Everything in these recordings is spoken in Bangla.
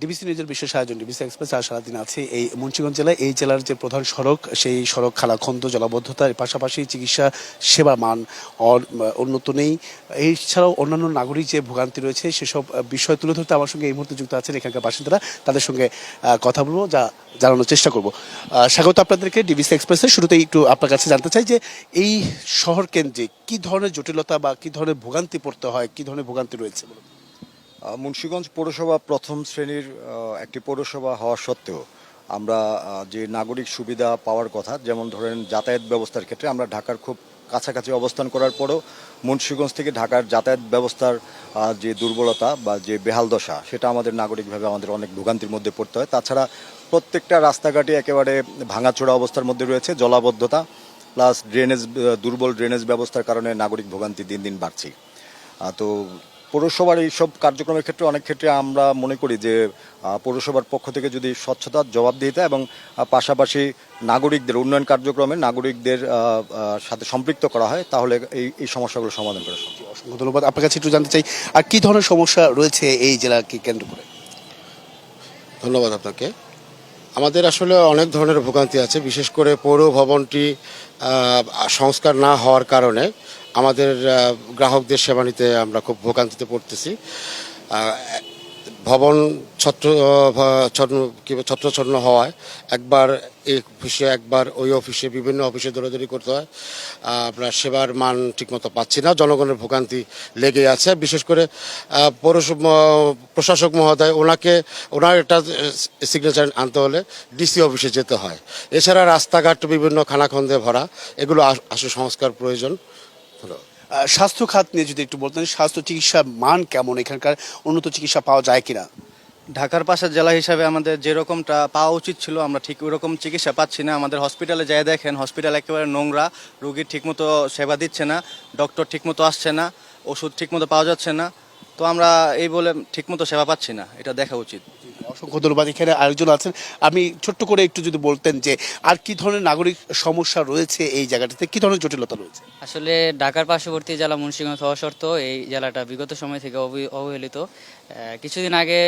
ডিবিসি নিউজের বিশেষ আয়োজন, ডিবিসি এক্সপ্রেস আর সারাদিন আছে এই মুন্সিগঞ্জ জেলায়। এই জেলার যে প্রধান সড়ক, সেই সড়ক খালাখন্দ জলাবদ্ধতার পাশাপাশি চিকিৎসা সেবার মান উন্নত নেই। এছাড়াও অন্যান্য নাগরিক যে ভোগান্তি রয়েছে, সেসব বিষয় তুলে ধরতে আমার সঙ্গে এই মুহূর্তে যুক্ত আছেন এখানকার বাসিন্দারা। তাদের সঙ্গে কথা বলব, যা জানানোর চেষ্টা করব। স্বাগত আপনাদেরকে ডিবিসি এক্সপ্রেসের। শুরুতেই একটু আপনার কাছে জানতে চাই যে, এই শহর কেন্দ্রে কি ধরনের জটিলতা বা কী ধরনের ভোগান্তি পড়তে হয়, কী ধরনের ভোগান্তি রয়েছে বলুন? মুন্সিগঞ্জ পৌরসভা প্রথম শ্রেণির একটি পৌরসভা হওয়া সত্ত্বেও আমরা যে নাগরিক সুবিধা পাওয়ার কথা, যেমন ধরেন যাতায়াত ব্যবস্থার ক্ষেত্রে আমরা ঢাকার খুব কাছাকাছি অবস্থান করার পরেও মুন্সিগঞ্জ থেকে ঢাকার যাতায়াত ব্যবস্থার যে দুর্বলতা বা যে বেহাল দশা, সেটা আমাদের নাগরিকভাবে আমাদের অনেক ভোগান্তির মধ্যে পড়তে হয়। তাছাড়া প্রত্যেকটা রাস্তাঘাটে একেবারে ভাঙাচোড়া অবস্থার মধ্যে রয়েছে, জলাবদ্ধতা প্লাস ড্রেনেজ, দুর্বল ড্রেনেজ ব্যবস্থার কারণে নাগরিক ভোগান্তি দিন দিন বাড়ছে। তো পৌরসভার এইসব কার্যক্রমের ক্ষেত্রে অনেক ক্ষেত্রে আমরা মনে করি যে পৌরসভার পক্ষ থেকে যদি স্বচ্ছতার জবাবদিহিতা এবং পাশাপাশি নাগরিকদের উন্নয়ন কার্যক্রমে নাগরিকদের সাথে সম্পৃক্ত করা হয় তাহলে এই এই সমস্যাগুলো সমাধান করা সম্ভব। অসংখ্য ধন্যবাদ। আপনার কাছে একটু জানতে চাই আর কী ধরনের সমস্যা রয়েছে এই জেলাকে কেন্দ্র করে? ধন্যবাদ আপনাকে। আমাদের আসলে অনেক ধরনের ভোগান্তি আছে বিশেষ করে পৌর ভবনটি আহ, সংস্কার না হওয়ার কারণে। আমাদের গ্রাহকদের সেবা নিতে আমরা খুব ভোগান্তিতে পড়তেছি। ভবন ছত্র ছত্রছন্ন হওয়ায় একবার এই অফিসে, একবার ওই অফিসে, বিভিন্ন অফিসে দৌড়াদৌড়ি করতে হয়। আমরা সেবার মান ঠিকমতো পাচ্ছি না, জনগণের ভোগান্তি লেগে আছে। বিশেষ করে পৌরসভা প্রশাসক মহোদয়, ওনাকে, ওনার একটা সিগনেচার আনতে হলে ডিসি অফিসে যেতে হয়। এছাড়া রাস্তাঘাট বিভিন্ন খানাখন্দে ভরা, এগুলো আসলে সংস্কার প্রয়োজন। স্বাস্থ্য খাত নিয়ে যদি একটু বলতেন স্বাস্থ্য চিকিৎসার মান কেমন এখানকার? উন্নত চিকিৎসা পাওয়া যায় কিনা? ঢাকার পাশের জেলা হিসাবে আমাদের যেরকমটা পাওয়া উচিত ছিল আমরা ঠিক ওরকম চিকিৎসা পাচ্ছি না। আমাদের হসপিটালে যাই দেখেন হসপিটাল একেবারে নোংরা রুগীর ঠিকমতো সেবা দিচ্ছে না ডক্টর ঠিকমতো আসছে না ওষুধ ঠিকমতো পাওয়া যাচ্ছে না। তো আমরা এই বলে ঠিকমতো সেবা পাচ্ছি না এটা দেখা উচিত। অসংখ্য ধন্যবাদ। এখানে আছেন। আমি ছোট্ট করে একটু যদি বলতেন যে, আর কি ধরনের নাগরিক সমস্যা রয়েছে এই জায়গাটাতে? কি ধরনের জটিলতা রয়েছে? আসলে ঢাকার পার্শ্ববর্তী জেলা মুন্সিগঞ্জ হওয়া সত্ত্বেও এই জেলাটা বিগত সময় থেকে অবহে- অবহেলিত। কিছুদিন আগে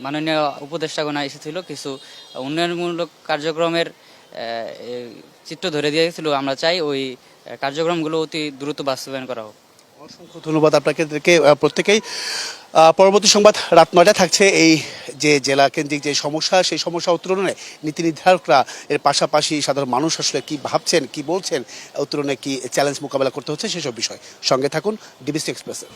মাননীয় উপদেষ্টাগণ এসেছিল। কিছু উন্নয়নমূলক কার্যক্রমের চিত্র ধরে দিয়েছিল আমরা চাই ওই কার্যক্রমগুলো অতি দ্রুত বাস্তবায়ন করা হোক। অসংখ্য ধন্যবাদ আপনাকে প্রত্যেকেই। পরবর্তী সংবাদ রাত নয়টায় থাকছে এই যে জেলা কেন্দ্রিক যে সমস্যা, সেই সমস্যা উত্তরণে নীতি নির্ধারকরা এর পাশাপাশি সাধারণ মানুষ আসলে কি ভাবছেন, কি বলছেন, উত্তরণে কি চ্যালেঞ্জ মোকাবেলা করতে হচ্ছে সেসব বিষয়। সঙ্গে থাকুন, ডিবিসি এক্সপ্রেসের